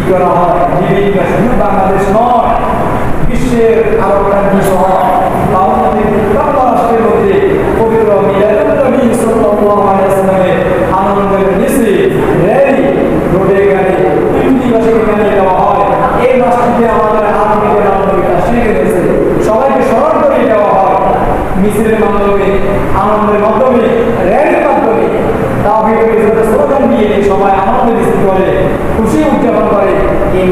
কি করা হয়। জীবিকা বাংলাদেশ নয়, বিশ্বের আরও রাজ্য সহ আনন্দের মিছিল র্যালি রোডে গাড়ি, তিনটি মাসে এখানে হয়। এই মাসটিতে আমাদের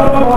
Amen.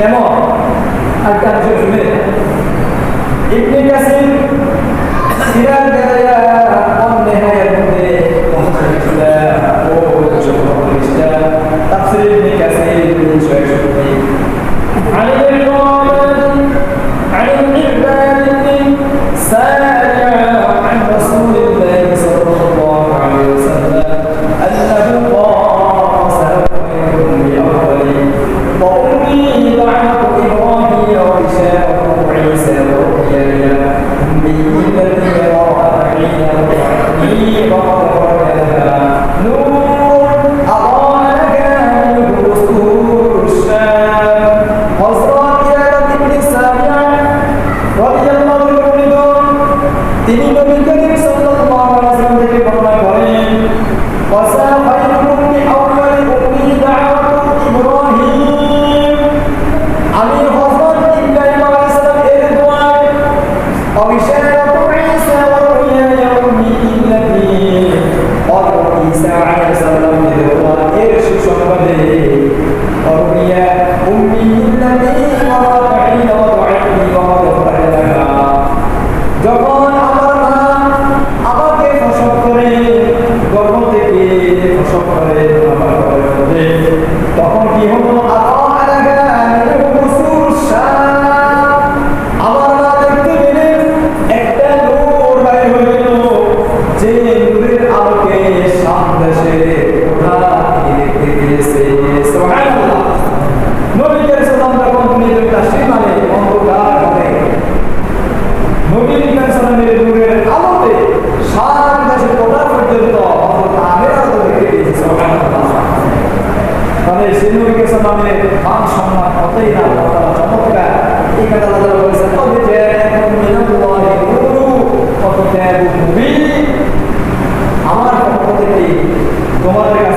কেমন আর কার্য শুনে ইবনে কাসিম সিরাজ দাদা অন্যের মধ্যে তাফসির ইবনে কাসির 360 علي بن عمرو عن ابن তোমাদের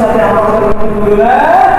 সাথে আমাদের